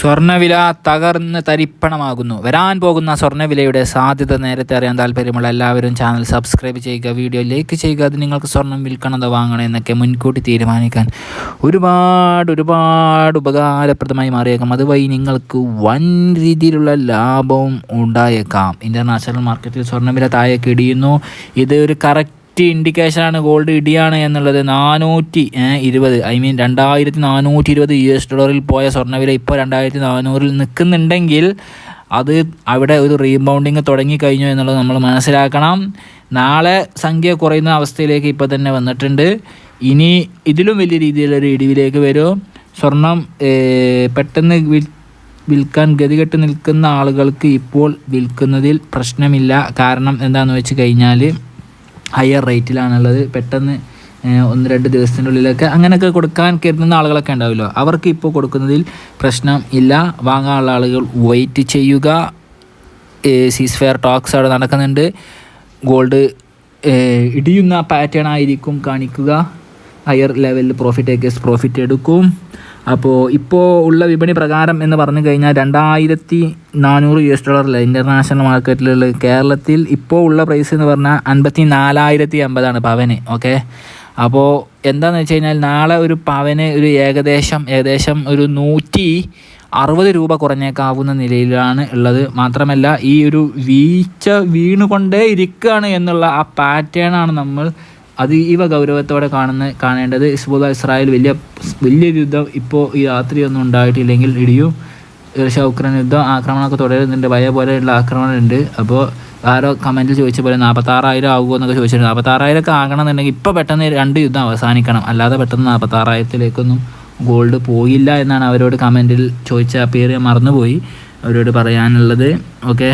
സ്വർണവില തകർന്ന് തരിപ്പണമാകുന്നു. വരാൻ പോകുന്ന സ്വർണവിലയുടെ സാധ്യത നേരത്തെ അറിയാൻ താല്പര്യമുള്ള എല്ലാവരും ചാനൽ സബ്സ്ക്രൈബ് ചെയ്യുക വീഡിയോ ലൈക്ക് ചെയ്യുക. അത് നിങ്ങൾക്ക് സ്വർണം വിൽക്കണതോ വാങ്ങണം എന്നൊക്കെ മുൻകൂട്ടി തീരുമാനിക്കാൻ ഒരുപാട് ഒരുപാട് ഉപകാരപ്രദമായി മാറിയേക്കാം. അതുവഴി നിങ്ങൾക്ക് വൻ രീതിയിലുള്ള ലാഭവും ഉണ്ടായേക്കാം. ഇന്റർനാഷണൽ മാർക്കറ്റിൽ സ്വർണവില താഴേക്ക് ഇടിയുന്നു ഇത് ഒരു കറക്റ്റ് ഫസ്റ്റ് ഇൻഡിക്കേഷനാണ് ഗോൾഡ് ഇടിയാണ് എന്നുള്ളത് നാനൂറ്റി ഇരുപത്. ഐ മീൻ രണ്ടായിരത്തി നാനൂറ്റി ഇരുപത് യു എസ് ഡോളറിൽ പോയ സ്വർണവില ഇപ്പോൾ രണ്ടായിരത്തി നാനൂറിൽ നിൽക്കുന്നുണ്ടെങ്കിൽ അത് അവിടെ ഒരു റീബൗണ്ടിങ് തുടങ്ങിക്കഴിഞ്ഞു എന്നുള്ളത് നമ്മൾ മനസ്സിലാക്കണം. നാളെ സംഖ്യ കുറയുന്ന അവസ്ഥയിലേക്ക് ഇപ്പോൾ തന്നെ വന്നിട്ടുണ്ട്. ഇനി ഇതിലും വലിയ രീതിയിലൊരു ഇടിവിലേക്ക് വരും. സ്വർണം പെട്ടെന്ന് വിൽ വിൽക്കാൻ ഗതികെട്ട് നിൽക്കുന്ന ആളുകൾക്ക് ഇപ്പോൾ വിൽക്കുന്നതിൽ പ്രശ്നമില്ല. കാരണം എന്താണെന്ന് വെച്ച് കഴിഞ്ഞാൽ ഹയർ റേറ്റിലാണുള്ളത് പെട്ടെന്ന് ഒന്ന് രണ്ട് ദിവസത്തിന്റെ ഉള്ളിലൊക്കെ അങ്ങനെയൊക്കെ കൊടുക്കാൻ കരുതുന്ന ആളുകളൊക്കെ ഉണ്ടാവില്ലോ. അവർക്ക് ഇപ്പോൾ കൊടുക്കുന്നതിൽ പ്രശ്നം ഇല്ല. വാങ്ങാനുള്ള ആളുകൾ വെയിറ്റ് ചെയ്യുക. സീസ് ഫെയർ ടോക്സ് അവിടെ നടക്കുന്നുണ്ട്. ഗോൾഡ് ഇടിയുന്ന പാറ്റേൺ ആയിരിക്കും കാണിക്കുക. ഹയർ ലെവലിൽ പ്രോഫിറ്റ് ടേക്കേഴ്സ് പ്രോഫിറ്റ് എടുക്കും. അപ്പോൾ ഇപ്പോൾ ഉള്ള വിപണി പ്രകാരം എന്ന് പറഞ്ഞു കഴിഞ്ഞാൽ രണ്ടായിരത്തി നാനൂറ് യു എസ് ഡോളറിൽ ഇന്റർനാഷണൽ മാർക്കറ്റിലുള്ള കേരളത്തിൽ ഇപ്പോൾ ഉള്ള പ്രൈസ് എന്ന് പറഞ്ഞാൽ അൻപത്തി നാലായിരത്തി അമ്പതാണ് പവന് ഓക്കെ അപ്പോൾ എന്താണെന്ന് വെച്ച് കഴിഞ്ഞാൽ നാളെ ഒരു പവന് ഒരു ഏകദേശം ഏകദേശം ഒരു നൂറ്റി അറുപത് രൂപ കുറഞ്ഞേക്കാവുന്ന നിലയിലാണ് ഉള്ളത്. മാത്രമല്ല ഈ ഒരു വീഴ്ച വീണുകൊണ്ടേ ഇരിക്കുകയാണ് എന്നുള്ള ആ പാറ്റേൺ ആണ് അതീവ ഗൗരവത്തോടെ കാണുന്ന കാണേണ്ടത് ഇസ്ബുദ ഇസ്രായേൽ വലിയ വലിയൊരു യുദ്ധം ഇപ്പോൾ ഈ രാത്രിയൊന്നും ഉണ്ടായിട്ടില്ലെങ്കിൽ ഇടിയും റഷ്യ ഉക്രൈൻ യുദ്ധം ആക്രമണമൊക്കെ തുടരുന്നുണ്ട്. ഭയ പോലെയുള്ള ആക്രമണമുണ്ട്. അപ്പോൾ ആരോ കമന്റിൽ ചോദിച്ച പോലെ നാൽപ്പത്താറായിരം ആകുമോ എന്നൊക്കെ ചോദിച്ചിട്ടുണ്ട്. നാൽപ്പത്താറായിരം ഒക്കെ ആകണമെന്നുണ്ടെങ്കിൽ ഇപ്പോൾ പെട്ടെന്ന് രണ്ട് യുദ്ധം അവസാനിക്കണം. അല്ലാതെ പെട്ടെന്ന് നാൽപ്പത്താറായിരത്തിലേക്കൊന്നും ഗോൾഡ് പോയില്ല എന്നാണ് അവരോട് കമന്റിൽ ചോദിച്ച പേര് മറന്നുപോയി അവരോട് പറയാനുള്ളത്. ഓക്കെ